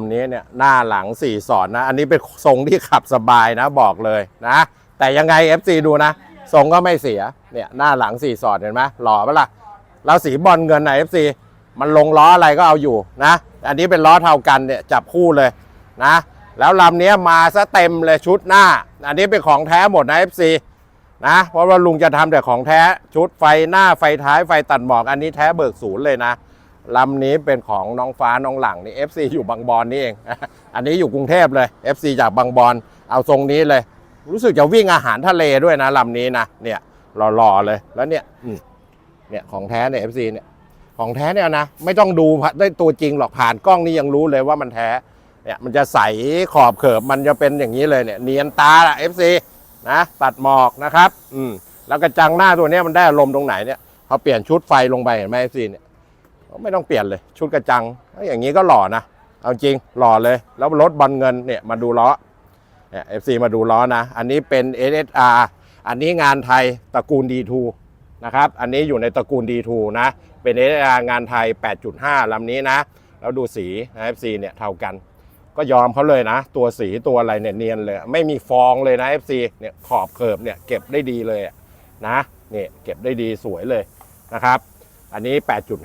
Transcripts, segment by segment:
ำนี้เนี่ยหน้าหลังสี่สอนนะ อันนี้เป็นทรงที่ขับสบายนะบอกเลยนะ แต่ยังไง FC ดูนะทรงก็ไม่เสียเนี่ยหน้าหลังสี่สอดเห็นไหมหล่อปะล่ะแล้วสีบอลเงินไหนะ FC มันลงล้ออะไรก็เอาอยู่นะ อันนี้เป็นล้อเท่ากันเนี่ยจับคู่เลยนะ แล้วลำนี้มาซะเต็มเลยชุดหน้า อันนี้เป็นของแท้หมดนะ FC นะเพราะว่าลุงจะทำแต่ของแท้ชุดไฟหน้าไฟท้ายไฟตัดหมอกอันนี้แท้เบิกศูนย์เลยนะ ลำนี้เป็นของน้องฟ้าน้องหลังนี่ FC อยู่บางบอนนี่เอง อันนี้อยู่กรุงเทพเลย FC จากบางบอนเอาทรงนี้เลย รู้สึกจะวิ่งอาหารทะเลด้วยนะลำนี้นะเนี่ยหล่อๆเลยแล้วเนี่ยเนี่ยของแท้เนี่ย FC เนี่ยของแท้เนี่ยนะไม่ต้องดูได้ตัวจริงหรอกผ่านกล้องนี่ยังรู้เลยว่ามันแท้เนี่ยมันจะใสขอบเขิบมันจะเป็นอย่างนี้เลยเนี่ยเนียนตาละ FC นะตัดหมอกนะครับ อืมแล้วกระจังหน้าตัวนี้มันได้อารมณ์ตรงไหนเนี่ยพอเปลี่ยนชุดไฟลงไปเห็นไหม FC เนี่ย ไม่ต้องเปลี่ยนเลย ชุดกระจัง อย่างนี้ก็หล่อนะ เอาจริงหล่อเลย แล้วรถบอลเงินเนี่ยมาดูล้อเนี่ย FC มาดูล้อนะ อันนี้เป็น SSR อันนี้งานไทยตระกูล D2 นะครับ อันนี้อยู่ในตระกูล D2 นะ เป็น SSR งานไทย 8.5ลำนี้นะ แล้วดูสีนะ FC เนี่ยเท่ากัน ก็ยอมเขาเลยนะ ตัวสีตัวอะไรเนี่ยเนียนเลย ไม่มีฟองเลยนะ FC เนี่ยขอบเคิร์บเนี่ยเก็บได้ดีเลยอะนะนี่ยเก็บได้ดีสวยเลยนะครับ อันนี้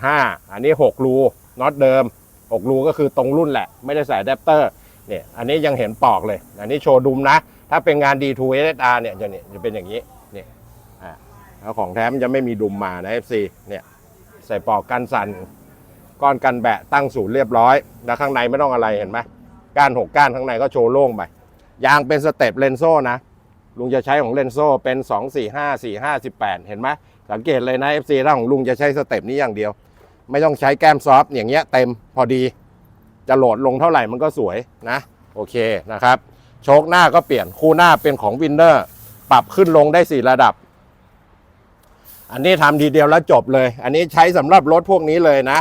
8.5 อันนี้ 6 รูน็อตเดิม 6 รูก็คือตรงรุ่นแหละ ไม่ได้ใส่อะแดปเตอร์เนี่ยอันนี้ยังเห็นปอกเลย อันนี้โชว์ดุมนะ ถ้าเป็นงาน D2 SSR เนี่ยจะเนี่ยจะเป็นอย่างนี้เนี่ยอ่าแล้วของแท้มันจะไม่มีดุมมานะ FC เนี่ยใส่ปอกกันสั่นก้อนกันแบะตั้งศูนย์เรียบร้อย แล้วข้างในไม่ต้องอะไรเห็นไหมก้านหกก้านข้างในก็โชว์โล่งไปยางเป็นสเต็ปเลนโซ่นะลุงจะใช้ของเลนโซ่เป็น 2 4 5 4 5 18 เห็นไหม สังเกตเลยนะ FC ถ้าของลุงจะใช้สเต็ปนี้อย่างเดียว ไม่ต้องใช้แก้มซอฟต์อย่างเงี้ยเต็มพอดี จะโหลดลงเท่าไหร่มันก็สวยนะ โอเคนะครับ โชคหน้าก็เปลี่ยนคู่หน้าเป็นของวินเนอร์ปรับขึ้นลงได้ 4 ระดับ อันนี้ทำทีเดียวแล้วจบเลย อันนี้ใช้สำหรับรถพวกนี้เลยนะ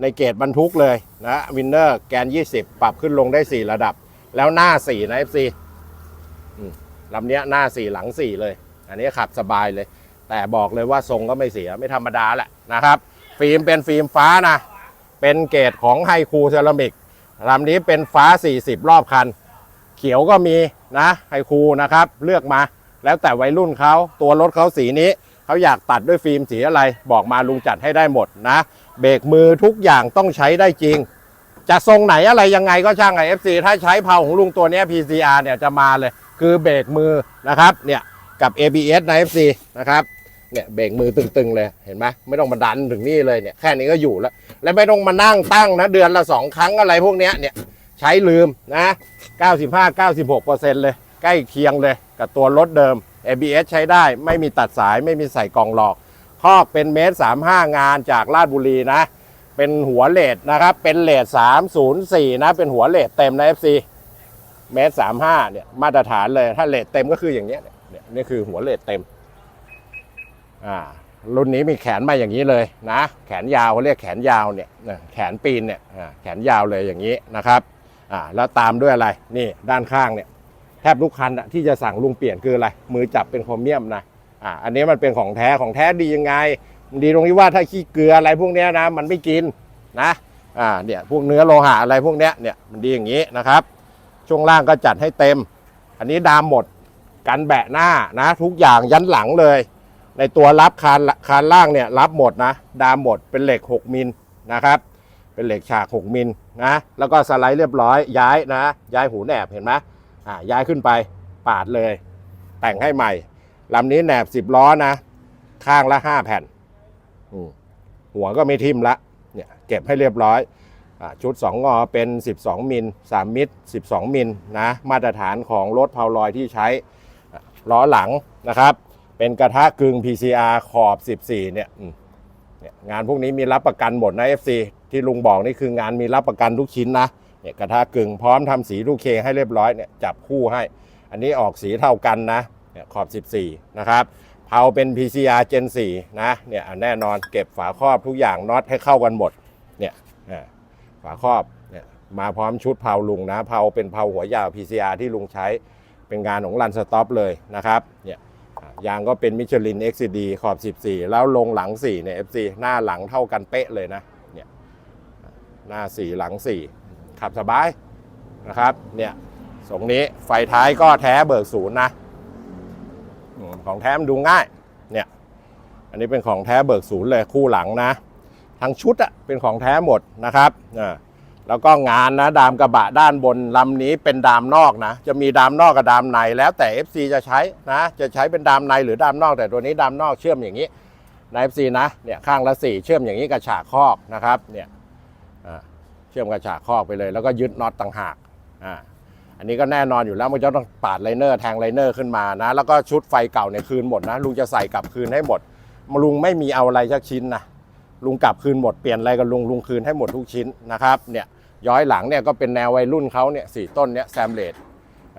ในเกรดบรรทุกเลยนะวินเนอร์แกน 20 ปรับขึ้นลงได้ 4 ระดับ แล้วหน้า 4 นะ FC อืมลำเนี้ยหน้า 4 หลัง 4 เลย อันนี้ขับสบายเลย แต่บอกเลยว่าทรงก็ไม่เสียไม่ธรรมดาแหละนะครับ ฟิล์มเป็นฟิล์มฟ้านะ เป็นเกรดของไฮคูเซรามิกลำนี้เป็นฟ้า 40 รอบคัน เขียวก็มีนะไฮคูนะครับ เลือกมาแล้วแต่วัยรุ่นเขาตัวรถเขาสีนี้เขาอยากตัดด้วยฟิล์มสีอะไร บอกมาลุงจัดให้ได้หมดนะ เบรกมือทุกอย่างต้องใช้ได้จริง จะทรงไหนอะไรยังไงก็ช่างไอ FC ถ้าใช้เพาของลุงตัวนี้ PCR เนี่ยจะมาเลย คือเบรกมือนะครับเนี่ยกับ ABS ใน FC นะครับ เนี่ยเบรกมือตึงๆเลยเห็นไหมไม่ต้องมาดันถึงนี่เลยเนี่ยแค่นี้ก็อยู่แล้ว และไม่ต้องมานั่งตั้งนะเดือนละสองครั้งอะไรพวกเนี้ยเนี่ยใช้ลืมนะ 95-96%เลย ใกล้เคียงเลยกับตัวรถเดิม ABS ใช้ได้ไม่มีตัดสายไม่มีใส่กล่องหลอกคอกเป็นเมตร 35 งานจากลาดบุรีนะ เป็นหัวเลดนะครับ เป็นเลด304 นะ เป็นหัวเลดเต็มนะ FC เมตร 35 เนี่ยมาตรฐานเลยถ้าเลดเต็มก็คืออย่างเงี้ยเนี่ยนี่คือหัวเลดเต็ม อ่ารุ่นนี้มีแขนมาอย่างนี้เลยนะ แขนยาวเขาเรียกแขนยาวเนี่ยแขนปีนเนี่ยแขนยาวเลยอย่างนี้นะครับอ่าแล้วตามด้วยอะไรนี่ด้านข้างเนี่ยแทบทุกคันที่จะสั่งลุงเปลี่ยนคืออะไรมือจับเป็นโครเมียมนะอ่าอันนี้มันเป็นของแท้ของแท้ดียังไง ดีตรงที่ว่าถ้าขี้เกลืออะไรพวกเนี้ยนะมันไม่กินนะอ่าเนี่ยพวกเนื้อโลหะอะไรพวกเนี้ยเนี่ยมันดีอย่างนี้นะครับ ช่วงล่างก็จัดให้เต็ม อันนี้ดามหมดกันแบะหน้านะทุกอย่างยันหลังเลย ในตัวรับคานคานล่างเนี่ยรับหมดนะ ดามหมดเป็นเหล็ก 6 มิลนะครับ เป็นเหล็กฉาก 6 มิลนะแล้วก็สไลด์เรียบร้อยย้ายนะ ย้ายหูแหนบเห็นไหมอ่าย้ายขึ้นไปปาดเลย แต่งให้ใหม่ลำนี้แหนบ 10 ล้อนะ ข้างละ 5 แผ่น หัวก็ไม่ทิ่มละเนี่ยเก็บให้เรียบร้อยอชุด 2 งอเป็น 12 มิล 3 มิล12 มิลนะมาตรฐานของรถเพาลอยที่ใช้ล้อหลังนะครับ เป็นกระทะกึ่ง PCR ขอบ 14 เนี่ยเนี่ย งานพวกนี้มีรับประกันหมดนะ FC ที่ลุงบอกนี่คืองานมีรับประกันทุกชิ้นนะ เนี่ยกระทะกึ่งพร้อมทำสีลูกเคให้เรียบร้อยเนี่ยจับคู่ให้ อันนี้ออกสีเท่ากันนะเนี่ยขอบ 14 นะครับเผาเป็น PCR Gen 4 นะ เนี่ยแน่นอนเก็บฝาครอบทุกอย่างน็อตให้เข้ากันหมด เนี่ยฝาครอบเนี่ยมาพร้อมชุดเผาลุงนะเผาเป็นเผาหัวยาว PCR ที่ลุงใช้เป็นงานของรันสต็อปเลยนะครับ เนี่ย ยางก็เป็นมิชลิน XCD ขอบ 14 แล้วลงหลัง 4 เนี่ย FC หน้าหลังเท่ากันเป๊ะเลยนะ เนี่ย หน้า 4 หลัง 4 ขับสบายนะครับ เนี่ยทรงนี้ไฟท้ายก็แท้เบิกศูนย์นะของแท้มันดูง่าย เนี่ย อันนี้เป็นของแท้เบิกศูนย์เลยคู่หลังนะ ทั้งชุดอะเป็นของแท้หมดนะครับอ่า แล้วก็งานนะดามกระบะด้านบนลำนี้เป็นดามนอกนะ จะมีดามนอกกับดามในแล้วแต่ FC จะใช้นะ จะใช้เป็นดามในหรือดามนอก แต่ตัวนี้ดามนอกเชื่อมอย่างนี้ใน FC นะเนี่ยข้างละสี่เชื่อมอย่างนี้กับฉากครอบนะครับเนี่ยเชื่อมกับฉากครอบไปเลย แล้วก็ยึดน็อตต่างหากอ่าอันนี้ก็แน่นอนอยู่แล้วมันจะต้องปาดไลเนอร์แทงไลเนอร์ขึ้นมานะแล้วก็ชุดไฟเก่าเนี่ยคืนหมดนะลุงจะใส่กลับคืนให้หมดลุงไม่มีเอาอะไรสักชิ้นนะลุงกลับคืนหมดเปลี่ยนอะไรกับลุงลุงคืนให้หมดทุกชิ้นนะครับเนี่ย ย้อยหลังเนี่ยก็เป็นแนววัยรุ่นเขาเนี่ยสี่ต้นเนี่ยแซมเลด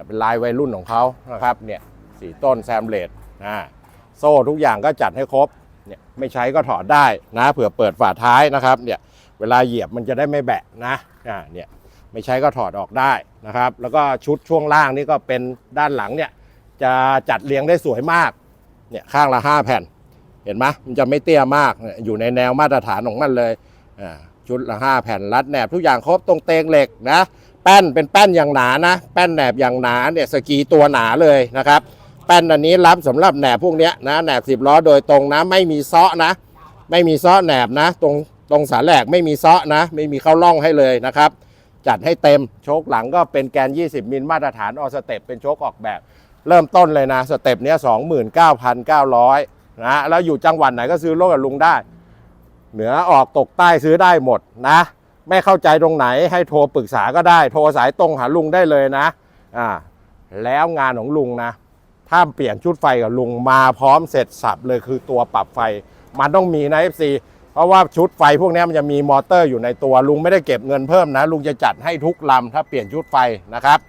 เป็นลายวัยรุ่นของเขานะครับเนี่ยสี่ต้นแซมเลดอ่าโซ่ทุกอย่างก็จัดให้ครบเนี่ยไม่ใช้ก็ถอดได้นะเผื่อเปิดฝาท้ายนะครับเนี่ยเวลาเหยียบมันจะได้ไม่แบะนะอ่าเนี่ยไม่ใช้ก็ถอดออกได้นะครับ แล้วก็ชุดช่วงล่างนี่ก็เป็นด้านหลังเนี่ยจะจัดเรียงได้สวยมากเนี่ยข้างละ 5 แผ่น เห็นไหมมันจะไม่เตี้ยมากอยู่ในแนวมาตรฐานของมันเลยอ่า ชุดละ5แผ่นรัดแหนบทุกอย่างครบตรงเตงเหล็กนะแป้นเป็นแป้นอย่างหนานะ แป้นแหนบอย่างหนาเนี่ยสกีตัวหนาเลยนะครับแป้นอันนี้รับสำหรับแหนบพวกเนี้ยนะแหนบสิบล้อโดยตรงนะไม่มีเซาะนะ ไม่มีเซาะแหนบนะ ตรงตรงสาแหลกไม่มีเซาะนะ ไม่มีเข้าร่องให้เลยนะครับ จัดให้เต็มโชคหลังก็เป็นแกน 20 มิลมาตรฐานออสเต็ปเป็นโชคออกแบบ เริ่มต้นเลยนะ สเต็ปเนี้ย29,900 นะ แล้วอยู่จังหวัดไหนก็ซื้อรถกับลุงได้ เหนือออกตกใต้ซื้อได้หมดนะ ไม่เข้าใจตรงไหนให้โทรปรึกษาก็ได้ โทรสายตรงหาลุงได้เลยนะอ่าแล้วงานของลุงนะถ้าเปลี่ยนชุดไฟกับลุงมาพร้อมเสร็จสับเลยคือตัวปรับไฟ มันต้องมีนะ FC เพราะว่าชุดไฟพวกนี้มันจะมีมอเตอร์อยู่ในตัวลุงไม่ได้เก็บเงินเพิ่มนะ ลุงจะจัดให้ทุกลำถ้าเปลี่ยนชุดไฟนะครับ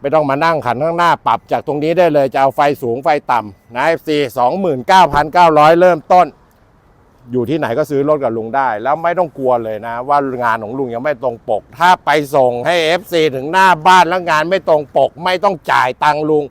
ไม่ต้องมานั่งขันข้างหน้าปรับจากตรงนี้ได้เลยจะเอาไฟสูงไฟต่ำนะ FC 29,900 เริ่มต้น อยู่ที่ไหนก็ซื้อรถกับลุงได้ แล้วไม่ต้องกลัวเลยนะ ว่างานของลุงยังไม่ตรงปก ถ้าไปส่งให้ FC ถึงหน้าบ้านแล้วงานไม่ตรงปก ไม่ต้องจ่ายตังค์ลุง